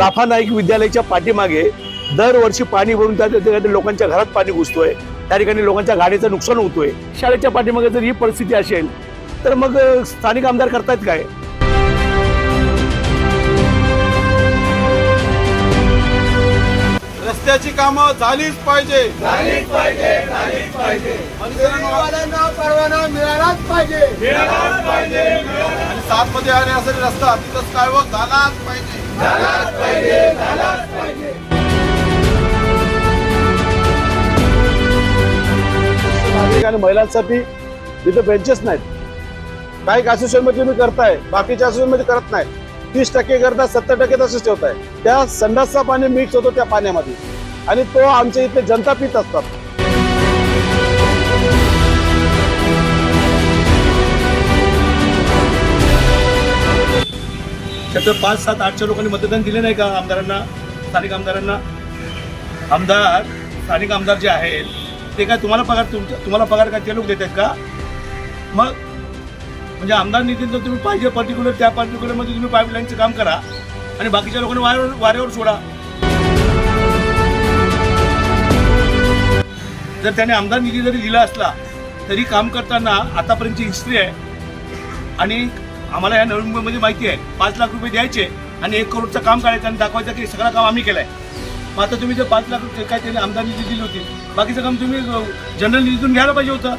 Rafa Naik विद्यालयाच्या पाठीमागे दरवर्षी पाणी भरून त्या ठिकाणी लोकांच्या घरात पाणी घुसतोय. त्या ठिकाणी लोकांच्या गाडीचं नुकसान होतोय. शाळेच्या पाठीमागे जर ही परिस्थिती असेल तर मग स्थानिक आमदार करतायत काय? रस्त्याची कामं झालीच पाहिजे. परवाना मिळालाच पाहिजे. आणि सात मध्ये येण्यासाठी रस्ता तिथं स्कायवॉक झालाच पाहिजे. नागरिक आणि महिलांसाठी तिथे बेंचेस नाहीत. काही असोसिएशनमध्ये तुम्ही करताय बाकीच्या असोसिएशनमध्ये करत नाही. तीस टक्के करता सत्तर टक्के तसंच ठेवताय. त्या संडासचा पाणी मिक्स होतो त्या पाण्यामध्ये. आणि तो आमच्या इथे जनता पित असतात. त्याचं पाच सात आठच्या लोकांनी मतदान दिले नाही का आमदारांना स्थानिक आमदारांना? आमदार स्थानिक आमदार जे आहेत ते काय तुम्हाला पगार तुमच्या तुम्हाला पगार काय ते लोक देत आहेत का? मग म्हणजे आमदार निधीन तर तुम्ही पाहिजे पर्टिक्युलर त्या पर्टिक्युलरमध्ये तुम्ही पाईपलाईनचं काम करा आणि बाकीच्या लोकांनी वाऱ्यावर वाऱ्यावर सोडा. जर त्याने आमदार निधी जरी दिला असला तरी काम करताना आतापर्यंतची हिस्ट्री आहे. आणि आम्हाला या नवी मुंबईमध्ये माहिती आहे. पाच लाख रुपये द्यायचे आणि एक करोडचं काम करायचं आणि दाखवायचं की सगळं काम आम्ही केलंय. मग आता तुम्ही जर पाच लाख रुपये काय त्याने आमदार निधी दिली होती बाकीचं काम तुम्ही जनरल निधीतून घ्यायला पाहिजे होतं.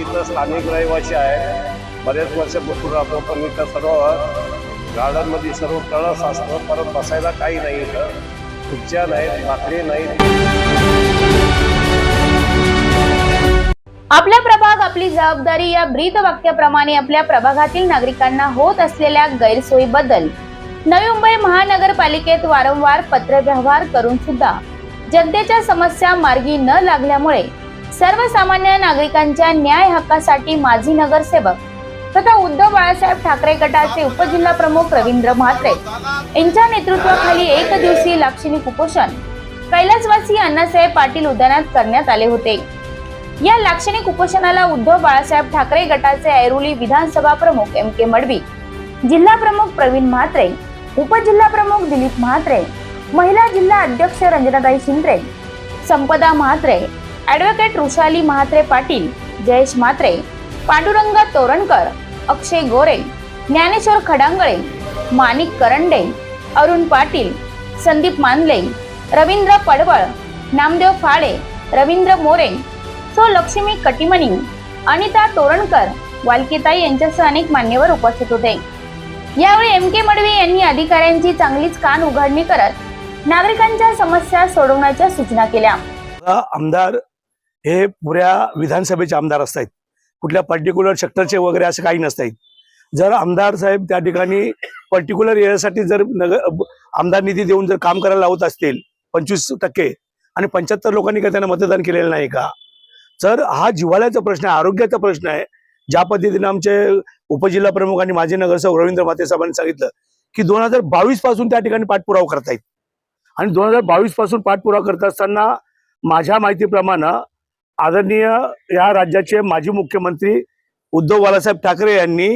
इथं स्थानिक रहिवासी आहे बऱ्याच वर्षापासून आपण इथं सर्व गार्डनमध्ये सर्व कळस असतं परत बसायला काही नाही इथं. खुर्च्या नाहीत भाकरी नाहीत. आपला प्रभाग आपली जबाबदारी या ब्रीद वाक्याप्रमाणे आपल्या प्रभागातील नागरिकांना होत असलेल्या गैरसोयीबद्दल. नवी मुंबई महानगरपालिकेत वारंवार पत्रव्यवहार करून सुद्धा जनतेच्या समस्या मार्गी न लागल्यामुळे सर्वसामान्य नागरिकांच्या न्याय हक्कासाठी माजी नगरसेवक तथा उद्धव बाळासाहेब ठाकरे गटाचे उपजिल्हा प्रमुख रवींद्र म्हात्रे. यांच्या नेतृत्वाखाली एक दिवसीय लाक्षणिक उपोषण. कैलासवासी अण्णासाहेब पाटील उद्यानात करण्यात आले होते. या लाक्षणिक उपोषणाला उद्धव बाळासाहेब ठाकरे गटाचे ऐरोली विधानसभा प्रमुख एम के मडवी जिल्हा प्रमुख प्रवीण म्हात्रे उपजिल्हा प्रमुख दिलीप म्हात्रे महिला जिल्हा अध्यक्ष रंजनाताई शिंद्रे संपदा म्हात्रे ऍडव्होकेट रुशाली म्हात्रे पाटील जयेश म्हात्रे पांडुरंग तोरणकर अक्षय गोरे ज्ञानेश्वर खडांगळे माणिक करंडे अरुण पाटील संदीप मानले रवींद्र पडवळ नामदेव फाळे रवींद्र मोरे सो लक्ष्मी कटिमणी अनिता तोरणकर वालकीताई यांच्यासह अनेक मान्यवर उपस्थित होते. यावेळी एम के मडवी यांनी अधिकाऱ्यांची चांगलीच कान उघडणी करत नागरिकांच्या समस्या सोडवण्याच्या सूचना केल्या. आमदार हे पुऱ्या विधानसभेचे आमदार असतात कुठल्या पर्टिक्युलर सेक्टरचे वगैरे असं काही नसतं जर आमदार साहेब त्या ठिकाणी पर्टिक्युलर एरियासाठी जर नगर आमदार निधी देऊन जर काम करायला लावत असतील पंचवीस टक्के आणि पंच्याहत्तर लोकांनी काय त्यांना मतदान केलेलं नाही का? तर हा जिव्हाळ्याचा प्रश्न आहे आरोग्याचा प्रश्न आहे. ज्या पद्धतीने आमचे उपजिल्हा प्रमुख आणि माजी नगरसेवक रवींद्र माते साहेबांनी सांगितलं की दोन हजार बावीसपासून त्या ठिकाणी पाठपुरावा करतायत. आणि दोन हजार बावीसपासून पाठपुरावा करत असताना माझ्या माहितीप्रमाणे आदरणीय या राज्याचे माजी मुख्यमंत्री उद्धव बाळासाहेब ठाकरे यांनी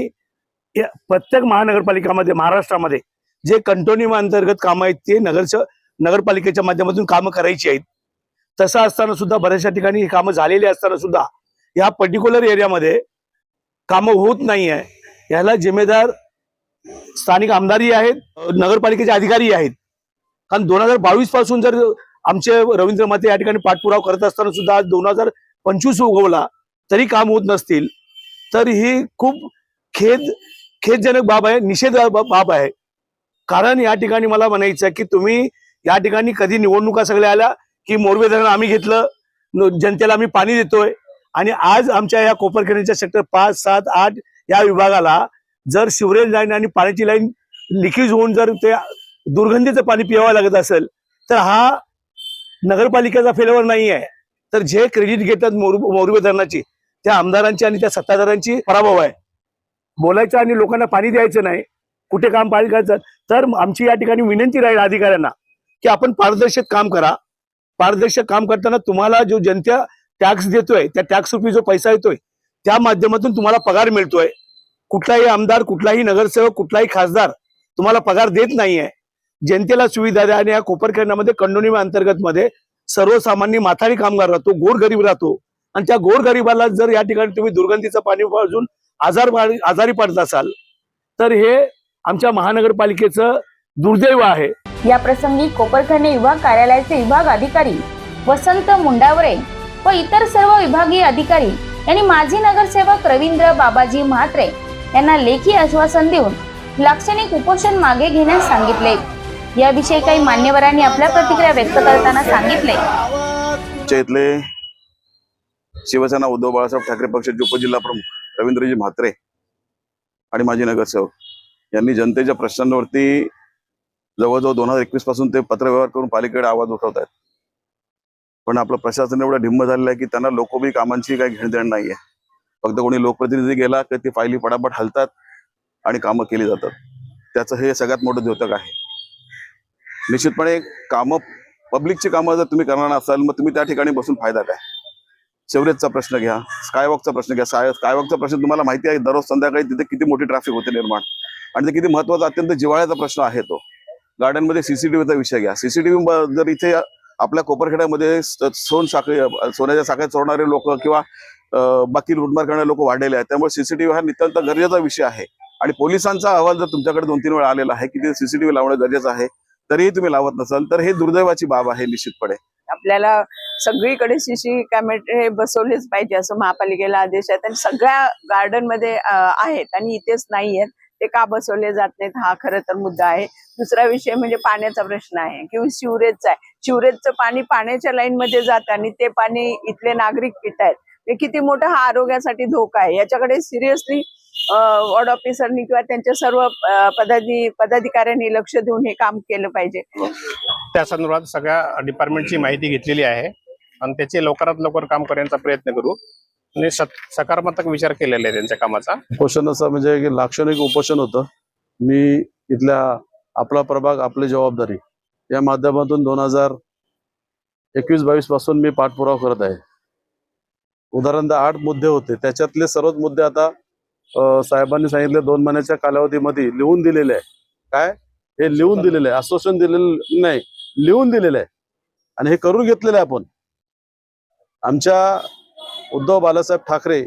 या प्रत्येक महानगरपालिकामध्ये महाराष्ट्रामध्ये जे कंटोनिमा अंतर्गत कामं आहेत ते नगरच नगरपालिकेच्या माध्यमातून कामं करायची आहेत. तसं असताना सुद्धा बऱ्याचशा ठिकाणी ही कामं झालेली असताना सुद्धा या पर्टिक्युलर एरियामध्ये कामं होत नाही आहे. याला जिम्मेदार स्थानिक आमदारही आहेत नगरपालिकेचे अधिकारी आहेत. कारण दोन हजार बावीसपासून जर आमचे रवींद्र माते या ठिकाणी पाठपुराव करत असताना सुद्धा आज दोन हजार पंचवीस उगवला तरी काम होत नसतील. तर ही खूप खेद खेदजनक बाब आहे निषेध बाब आहे. कारण या ठिकाणी मला म्हणायचं आहे की तुम्ही या ठिकाणी कधी निवडणुका सगळ्या आल्या की मोरवे धरण आम्ही घेतलं जनतेला आम्ही पाणी देतोय. आणि आज आमच्या या कोपरखेडीच्या सेक्टर पाच सात आठ या विभागाला जर शिवरेल लाईन आणि पाण्याची लाईन लिकेज होऊन जर ते दुर्गंधीचं पाणी पिवावं लागत असेल तर हा नगरपालिकेचा फेलवर नाही आहे. तर जे क्रेडिट घेतात मौर्य मोरबे धरणाची त्या आमदारांची आणि त्या सत्ताधाऱ्यांची पराभव आहे. बोलायचं आणि लोकांना पाणी द्यायचं नाही कुठे काम पाहिजे तर आमची या ठिकाणी विनंती राहील अधिकाऱ्यांना की आपण पारदर्शक काम करा. पारदर्शक काम करताना तुम्हाला जो जनता टॅक्स देतोय त्या टॅक्स रुपी जो पैसा येतोय त्या माध्यमातून तुम्हाला पगार मिळतोय. कुठलाही आमदार कुठलाही नगरसेवक कुठलाही खासदार तुम्हाला पगार देत नाहीये. जनतेला सुविधा द्या आणि या कोपरखंडामध्ये कंडोनिमा अंतर्गत मध्ये सर्वसामान्य माथाडी कामगार राहतो गोरगरीब राहतो. आणि त्या गोरगरीबाला जर या ठिकाणी तुम्ही दुर्गंधीचं पाणी पाजून आजार आजारी पडत असाल तर हे आमच्या महानगरपालिकेचं दुर्दैव आहे. या प्रसंगी कोपरखंड विभाग कार्यालयाचे विभाग अधिकारी वसंत मुंडावरे व इतर सर्व विभागीय अधिकारी यांनी माजी नगरसेवक रवींद्र बाबाजी म्हात्रे यांना लेखी आश्वासन देऊन लाक्षणिक उपोषण मागे घेण्यास सांगितले. याविषयी काही मान्यवरांनी आपल्या प्रतिक्रिया व्यक्त करताना सांगितले. आमच्या इथले शिवसेना उद्धव बाळासाहेब ठाकरे पक्षाचे उपजिल्हा प्रमुख रवींद्रजी म्हात्रे आणि माजी नगरसेवक यांनी जनतेच्या प्रश्नांवरती जवळजवळ दोन हजार एकवीसपासून ते पत्रव्यवहार करून पालिकेकडे आवाज उठवत आहेत. पण आपलं प्रशासन एवढं ढिम्म झालेलं आहे की त्यांना लोकबी कामांची काही घेण देण नाहीये. फक्त कोणी लोकप्रतिनिधी गेला की ती फायली पटापट हलतात आणि कामं केली जातात. त्याचं हे सगळ्यात मोठं द्योतक आहे. निश्चितपणे कामं पब्लिकची कामं जर तुम्ही करणार असाल मग तुम्ही त्या ठिकाणी बसून फायदा काय? शेवरेजचा प्रश्न घ्या स्कायवॉकचा प्रश्न घ्या. स्काय स्कायवॉकचा प्रश्न तुम्हाला माहिती आहे दररोज संध्याकाळी तिथे किती मोठी ट्रॅफिक होते निर्माण. आणि ते किती महत्त्वाचा अत्यंत जिव्हाळ्याचा प्रश्न आहे तो. गार्डनमध्ये सीसीटीव्हीचा विषय घ्या. सीसीटीव्ही जर इथे आपल्या कोपरखेड्यामध्ये सोन साखळी सोन्याच्या साखळ्या चोरणारे लोक किंवा बाकी लुटमार करणारे लोक वाढलेले आहेत त्यामुळे सीसीटीव्ही हा नितांत गरजेचा विषय आहे. आणि पोलिसांचा अहवाल जर तुमच्याकडे दोन तीन वेळा आलेला आहे की ते सीसीटीव्ही लावणं गरजेचं आहे तरीही तुम्ही लावत नसाल तर हे दुर्दैवाची बाब आहे निश्चितपणे. आपल्याला सगळीकडे सीसी कॅमेरे बसवलेच पाहिजे असं महापालिकेला आदेश आहेत आणि सगळ्या गार्डनमध्ये आहेत आणि इथेच नाही आहेत ते का बसवले जात नाहीत? हा खरं तर मुद्दा आहे. दुसरा विषय म्हणजे पाण्याचा प्रश्न आहे. किंवा शिवरेजचा आहे. शिवरेजचं पाणी पाण्याच्या लाईन मध्ये जातं आणि ते पाणी इथले नागरिक पित आहेत हे किती मोठा हा आरोग्यासाठी धोका आहे. याच्याकडे सिरियसली वॉर्ड ऑफिसरनी किंवा त्यांच्या सर्व पदाधी पदाधिकाऱ्यांनी लक्ष देऊन हे काम केलं पाहिजे. त्या संदर्भात सगळ्या डिपार्टमेंटची माहिती घेतलेली आहे. आणि त्याचे लवकरात लवकर काम करण्याचा प्रयत्न करू. आणि सक- सकारात्मक विचार केलेला आहे त्यांच्या कामाचा. उपोषण असं म्हणजे की लाक्षणिक उपोषण होतं. मी इथल्या आपला प्रभाग आपली जबाबदारी या माध्यमातून दोन हजार एकवीस बावीसपासून मी पाठपुरावा करत आहे. उदाहरणतः आठ मुद्दे होते. त्याच्यातले सर्वच मुद्दे आता साहेबांनी सांगितले दोन महिन्याच्या कालावधीमध्ये लिहून दिलेले आहे. काय? हे लिहून दिलेलं आहे. आश्वासन दिलेलं नाही लिहून दिलेलं आहे. आणि हे करून घेतलेलं आहे आपण. आमच्या उद्धव बालासाहेब ठाकरे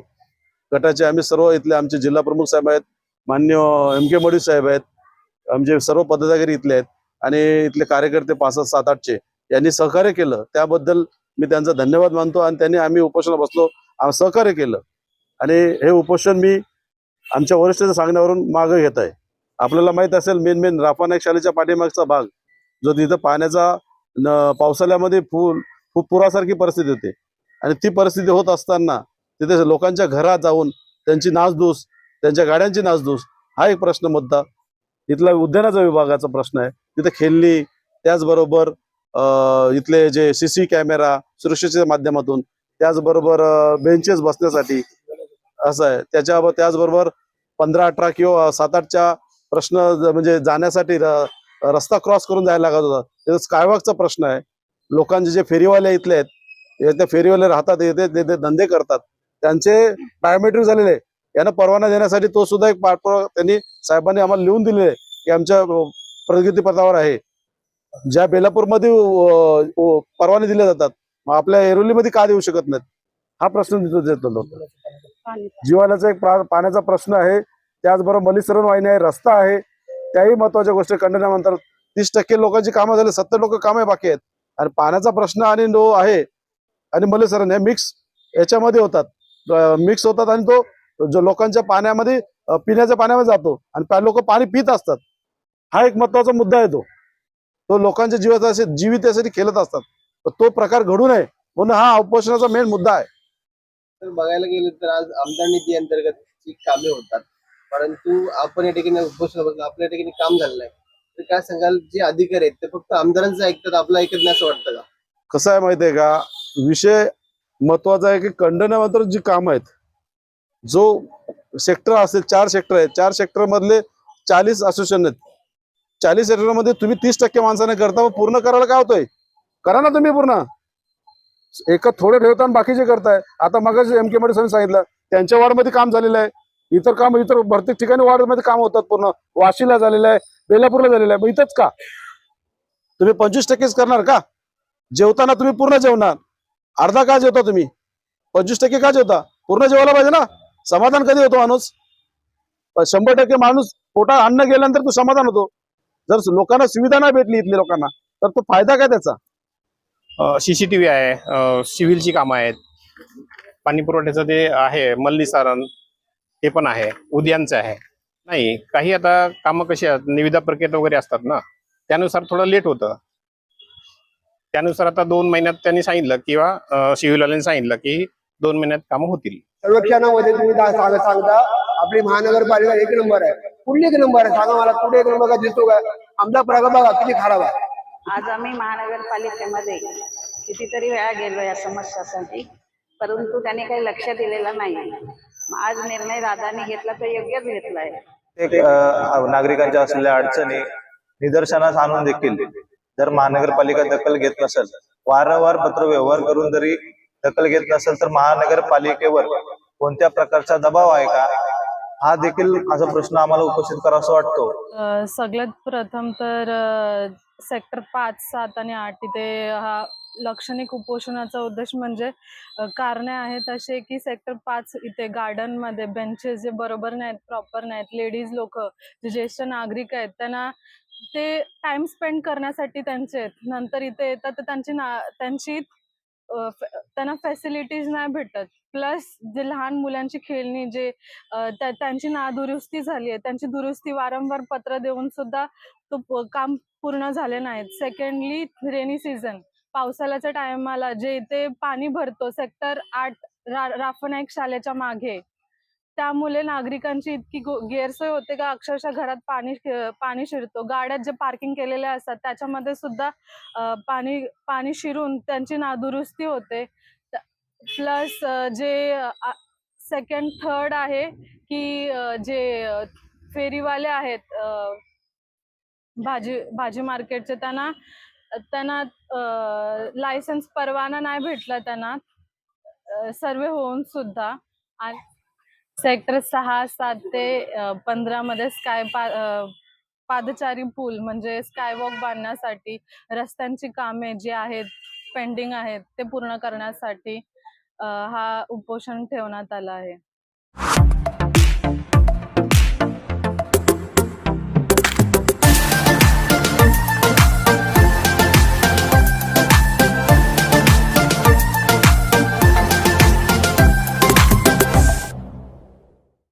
गटाचे आम्ही सर्व इथले आमचे जिल्हा प्रमुख साहेब आहेत मान्य एम के मडी साहेब आहेत आमचे सर्व पदाधिकारी इथले आहेत आणि इथले कार्यकर्ते पाच सात आठचे यांनी सहकार्य केलं. त्याबद्दल मी त्यांचा धन्यवाद मानतो आणि त्यांनी आम्ही उपोषणाला बसलो सहकार्य केलं. आणि हे उपोषण मी आमच्या वरिष्ठांच्या सांगण्यावरून मागं घेत आहे. आपल्याला माहीत असेल मेन मेन राफा नाईक शाळेच्या पाठीमागचा भाग जो तिथं पाण्याचा पावसाळ्यामध्ये फुल खूप पुरासारखी परिस्थिती होते. आणि ती परिस्थिती होत असताना तिथे लोकांच्या घरात जाऊन त्यांची नासधूस त्यांच्या गाड्यांची नासधूस हा एक प्रश्न मुद्दा. इथला उद्यानाचा विभागाचा प्रश्न आहे. तिथे खेळणी त्याचबरोबर इथले जे सी सी कॅमेरा सुरक्षेच्या माध्यमातून त्याचबरोबर बेंचेस बसण्यासाठी असं आहे. त्याच्या त्याचबरोबर पंधरा अठरा किंवा सात आठच्या प्रश्न म्हणजे जाण्यासाठी रस्ता क्रॉस करून जायला लागत होता. त्याचा स्कायवॉकचा प्रश्न आहे. लोकांचे जे फेरीवाले इथले आहेत फेरीवाले राहतात येते ते धंदे करतात. त्यांचे बायोमेट्रिक झालेले यांना परवाना देण्यासाठी तो सुद्धा एक पाठपुरावा त्यांनी साहेबांनी आम्हाला लिहून दिले की आमच्या अं, प्रगतीपथावर आहे. ज्या बेलापूरमध्ये परवाने दिले जातात मग आपल्या एरोलीमध्ये का देऊ शकत नाहीत? हा प्रश्न देतो लोक जीवनाचा एक पाण्याचा प्रश्न आहे. त्याचबरोबर मलीसरण वाहिनी आहे रस्ता आहे. त्याही महत्त्वाच्या गोष्टी कंडण्यानंतर तीस टक्के लोकांची कामं झाली सत्तर लोक कामे बाकी आहेत. आणि पाण्याचा प्रश्न आणि नो आहे आणि मलीसरण हे मिक्स याच्यामध्ये होतात. मिक्स होतात आणि तो जो लोकांच्या पाण्यामध्ये पिण्याच्या पाण्यामध्ये जातो. आणि लोक पाणी पित असतात. हा एक महत्त्वाचा मुद्दा आहे तो. तो लोकांच्या जीवाचा जीवित खेळत असतात. तो प्रकार घडू नये म्हणून हा उपोषणाचा मेन मुद्दा आहे. तर बघायला गेलं तर आज आमदार निधी अंतर्गत कामे होतात. परंतु आपण या ठिकाणी उपोषण बघतो आपल्या या ठिकाणी काम झालेलं आहे. तर काय सांगाल जे अधिकारी आहेत ते फक्त आमदारांचं ऐकतात आपलं ऐकत नाही असं वाटतं का? कसं आहे माहितीये का? विषय महत्त्वाचा आहे की खंडनानंतर जी काम आहेत जो सेक्टर असेल चार सेक्टर आहेत. चार सेक्टर मधले चाळीस असोसिएशन आहेत. चाळीसमध्ये तुम्ही तीस टक्के माणसाने करता पूर्ण करायला काय होतंय? करा ना तुम्ही पूर्ण. एक थोडे ठेवता आणि बाकीचे करताय. आता मग एम के मध्ये सांगितलं त्यांच्या वार्डमध्ये काम झालेलं आहे. इतर काम इतर प्रत्येक ठिकाणी वार्डमध्ये काम होतात पूर्ण. वाशीला झालेलं आहे बेलापूरला झालेलं आहे. मग इथंच का? तुम्ही पंचवीस टक्केच करणार का? जेवताना तुम्ही पूर्ण जेवणार. अर्धा का जेवता तुम्ही? पंचवीस टक्के का जेवता? पूर्ण जेवायला पाहिजे ना? समाधान कधी होतो माणूस? शंभर टक्के माणूस पोटात अन्न गेल्यानंतर तो समाधान होतो. जर लोकांना सुविधा नाही भेटली इथली लोकांना तर तो फायदा काय त्याचा? सीसीटीव्ही आहे सिव्हिलची कामं आहेत. पाणी पुरवठ्याचं जे आहे मल्लीसारण ते पण आहे उद्यानचं आहे. नाही काही आता कामं कशी आहेत निविदा प्रक्रियेत वगैरे असतात ना त्यानुसार थोडं लेट होतं. त्यानुसार आता दोन महिन्यात त्यांनी सांगितलं किंवा सिव्हिलवाल्यांनी सांगितलं की दोन महिन्यात कामं होतील. सर्वेक्षणामध्ये तुम्ही सांगता आपली महानगरपालिका एक नंबर आहे. कुठली एक नंबर आहे? सांगा मला कुठे एक नंबर का दिसतो का? आमचा प्रभाग बघा किती खराब आहे. आज आम्ही महानगरपालिकेमध्ये कितीतरी वेळा गेलो या समस्यासाठी परंतु त्याने काही लक्ष दिलेलं नाही. आज निर्णय दादानी घेतला तर योग्यच घेतलाय. एक नागरिकांच्या असलेल्या अडचणी निदर्शनास आणून देखील जर महानगरपालिका दखल घेत नसेल वारंवार पत्र व्यवहार करून जरी दखल घेत नसेल तर महानगरपालिकेवर कोणत्या प्रकारचा दबाव आहे का? हा देखील असा प्रश्न आम्हाला उपस्थित करावा वाटतो सगळ्यात प्रथम तर सेक्टर पाच सात आणि आठ इथे हा लक्षणिक उपोषणाचा उद्देश म्हणजे कारणे आहेत असे की सेक्टर पाच इथे गार्डनमध्ये बेंचेस जे बरोबर नाहीत प्रॉपर नाहीत लेडीज लोक जे ज्येष्ठ नागरिक आहेत त्यांना ते टाइम स्पेंड करण्यासाठी त्यांचे आहेत. नंतर इथे येतात तर त्यांची ना त्यांची त्यांना फॅसिलिटीज नाही भेटत. प्लस जे लहान मुलांची खेळणी जे त्यांची नादुरुस्ती झाली आहे. त्यांची दुरुस्ती वारंवार पत्र देऊन सुद्धा तो काम पूर्ण झाले नाहीत. सेकंडली रेनी सीझन पावसाळ्याच्या टायमाला जे इथे पाणी भरतो सेक्टर आठ रा राफनाईक शाळेच्या मागे. त्यामुळे नागरिकांची इतकी गैरसोय होते का? अक्षरशः घरात पाणी पाणी शिरतो. गाड्यात जे पार्किंग केलेले असतात त्याच्यामध्ये सुद्धा पाणी पाणी शिरून त्यांची नादुरुस्ती होते. प्लस जे सेकंड थर्ड आहे की जे फेरीवाले आहेत भाजी भाजी मार्केटचे त्यांना त्यांना लायसन्स परवाना नाही भेटला त्यांना सर्वे होऊन सुद्धा. आणि सेक्टर सहा सात ते पंधरा मध्ये स्काय पादचारी पूल म्हणजे स्कायवॉक बांधण्यासाठी रस्त्यांची कामे जी आहेत पेंडिंग आहेत ते पूर्ण करण्यासाठी हा उपोषण ठेवण्यात आला आहे.